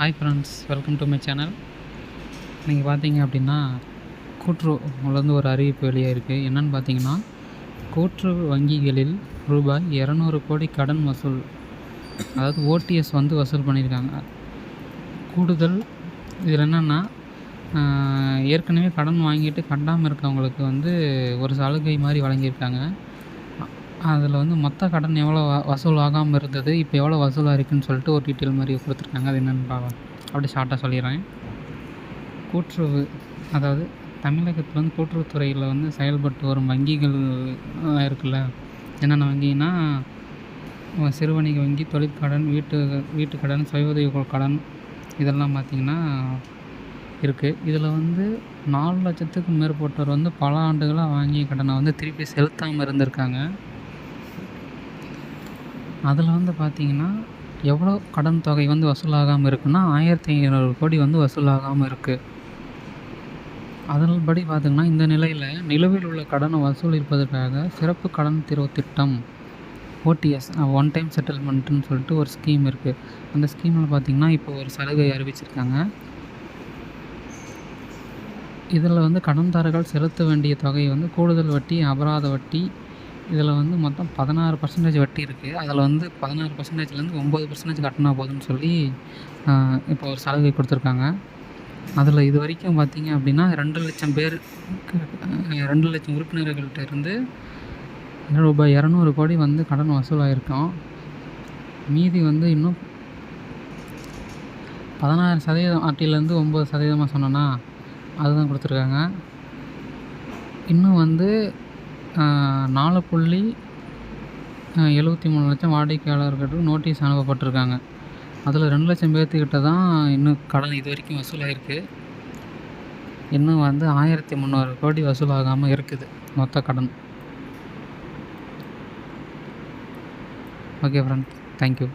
Hi friends welcome to my channel நீங்கள் பார்த்தீங்க அப்படின்னா கூட்டுறவுலேருந்து ஒரு அறிவிப்பு வெளியே இருக்குது என்னென்னு பார்த்தீங்கன்னா கூட்டுறவு வங்கிகளில் ரூபாய் இரநூறு கோடி கடன் வசூல் அதாவது ஓடிஎஸ் வந்து வசூல் பண்ணியிருக்காங்க. கூடுதல் இதில் என்னென்னா ஏற்கனவே கடன் வாங்கிட்டு கட்டாமல் இருக்கவங்களுக்கு வந்து ஒரு சலுகை மாதிரி வழங்கியிருக்காங்க. அதில் வந்து மொத்த கடன் எவ்வளோ வசூல் ஆகாமல் இருந்தது இப்போ எவ்வளோ வசூலாக இருக்குதுன்னு சொல்லிட்டு ஒரு டீட்டெயில் மாதிரி கொடுத்துருக்காங்க. அது என்னென்னு பார்க்கலாம். அப்படியே ஷார்ட்டாக சொல்லிடுறேன். கூட்டுறவு அதாவது தமிழகத்தில் வந்து கூட்டுறவுத்துறையில் வந்து செயல்பட்டு வரும் வங்கிகள் இருக்குல்ல. என்னென்ன வங்கின்னா சிறு வணிக வங்கி தொழிற்கடன் வீட்டு வீட்டுக்கடன் சுய உதவி கடன் இதெல்லாம் பார்த்திங்கன்னா இருக்குது இதில் வந்து நாலு லட்சத்துக்கும் மேற்பட்டவர் வந்து பல ஆண்டுகளாக வாங்கிய கடனை வந்து திருப்பி செலுத்தாமல் இருந்திருக்காங்க. அதில் வந்து பார்த்திங்கன்னா எவ்வளோ கடன் தொகை வந்து வசூலாகாமல் இருக்குன்னா ஆயிரத்தி ஐநூறு கோடி வந்து வசூலாகாமல் இருக்குது அதன்படி பார்த்திங்கன்னா இந்த நிலையில் நிலுவையில் உள்ள கடனை வசூலிப்பதற்காக சிறப்பு கடன் தீர்வு திட்டம் ஓடிஎஸ் ஒன் டைம் செட்டில்மெண்ட்டுன்னு சொல்லிட்டு ஒரு ஸ்கீம் இருக்குது அந்த ஸ்கீமில் பார்த்திங்கன்னா இப்போ ஒரு சலுகை அறிவிச்சிருக்காங்க. இதில் வந்து கடன்தாரர்கள் செலுத்த வேண்டிய தொகை வந்து கூடுதல் வட்டி அபராத வட்டி இதில் வந்து மொத்தம் பதினாறு பர்சன்டேஜ் வட்டி இருக்குது அதில் வந்து பதினாறு பர்சன்டேஜ்லேருந்து ஒம்பது பர்சன்டேஜ் கட்டினா போதும்னு சொல்லி இப்போ ஒரு சலுகை கொடுத்துருக்காங்க. அதில் இது வரைக்கும் பார்த்திங்க அப்படின்னா ரெண்டு லட்சம் பேர் ரெண்டு லட்சம் உறுப்பினர்கள்ட்ட இருந்து ரூபாய் இரநூறு கோடி வந்து கடன் வசூலாகிருக்கோம் மீதி வந்து இன்னும் பதினாறு சதவீதம் வட்டியிலேருந்து ஒம்பது சதவீதமாக சொன்னோன்னா அதுதான் கொடுத்துருக்காங்க. இன்னும் வந்து நாலு புள்ளி எழுபத்தி மூணு லட்சம் வாடிக்கையாளர்களுக்கு நோட்டீஸ் அனுப்பப்பட்டிருக்காங்க. அதில் ரெண்டு லட்சம் பேர்த்துக்கிட்ட தான் இன்னும் கடன் இது வரைக்கும் வசூலாகிருக்கு இன்னும் வந்து ஆயிரத்தி முந்நூறு கோடி வசூலாகாமல் இருக்குது மொத்த கடன். Okay friend thank you